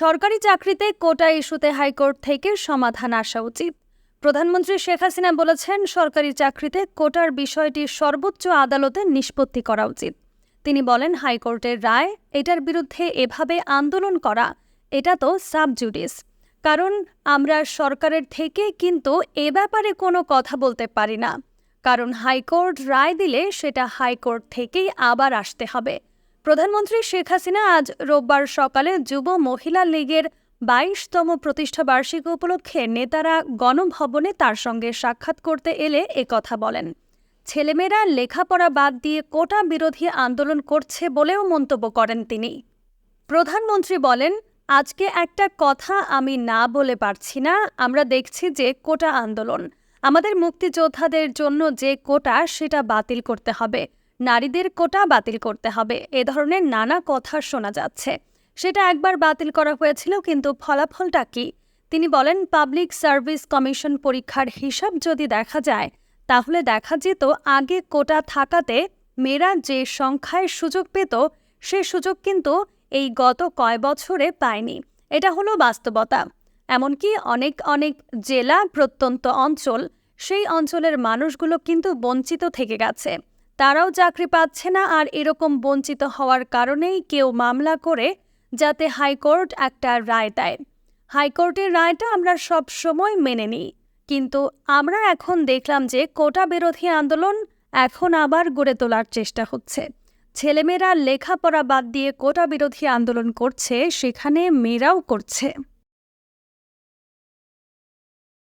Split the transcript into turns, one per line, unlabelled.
সরকারি চাকরিতে কোটা ইস্যুতে হাইকোর্ট থেকে সমাধান আসা উচিত। প্রধানমন্ত্রী শেখ হাসিনা বলেছেন, সরকারি চাকরিতে কোটার বিষয়টি সর্বোচ্চ আদালতে নিষ্পত্তি করা উচিত। তিনি বলেন, হাইকোর্টের রায় এটার বিরুদ্ধে এভাবে আন্দোলন করা, এটা তো সাবজুডিস কারণ আমরা সরকারের থেকে কিন্তু এ ব্যাপারে কোনো কথা বলতে পারি না। কারণ হাইকোর্ট রায় দিলে সেটা হাইকোর্ট থেকেই আবার আসতে হবে। প্রধানমন্ত্রী শেখ হাসিনা আজ রোববার সকালে যুব মহিলা লীগের বাইশতম প্রতিষ্ঠা বার্ষিকী উপলক্ষে নেতারা গণভবনে তার সঙ্গে সাক্ষাৎ করতে এলে কথা বলেন। ছেলেমেয়েরা লেখাপড়া বাদ দিয়ে কোটা বিরোধী আন্দোলন করছে বলেও মন্তব্য করেন তিনি। প্রধানমন্ত্রী বলেন, আজকে একটা কথা আমি না বলে পারছি না। আমরা দেখছি যে কোটা আন্দোলন। আমাদের মুক্তিযোদ্ধাদের জন্য যে কোটা, সেটা বাতিল করতে হবে। নারীদের কোটা বাতিল করতে হবে। এ ধরনের নানা কথা শোনা যাচ্ছে। সেটা একবার বাতিল করা হয়েছিল, কিন্তু ফলাফলটা কি? তিনি বলেন, পাবলিক সার্ভিস কমিশন পরীক্ষার হিসাব যদি দেখা যায়, তাহলে দেখা যেত আগে কোটা থাকাতে মেয়েরা যে সংখ্যায় সুযোগ পেত, সে সুযোগ কিন্তু এই গত কয় বছরে পায়নি। এটা হলো বাস্তবতা। এমনকি অনেক অনেক জেলা প্রত্যন্ত অঞ্চল, সেই অঞ্চলের মানুষগুলো কিন্তু বঞ্চিত থেকে গেছে। তারাও চাকরি পাচ্ছে না আর এরকম বঞ্চিত হওয়ার কারণেই কেউ মামলা করে যাতে হাইকোর্ট একটা রায় দেয়। হাইকোর্টের রায়টা আমরা সব সময় মেনে নিই। কিন্তু আমরা এখন দেখলাম যে কোটা বিরোধী আন্দোলন এখন আবার গড়ে তোলার চেষ্টা হচ্ছে। ছেলেমেয়েরা লেখাপড়া বাদ দিয়ে কোটা বিরোধী আন্দোলন করছে, সেখানে মেয়েরাও করছে।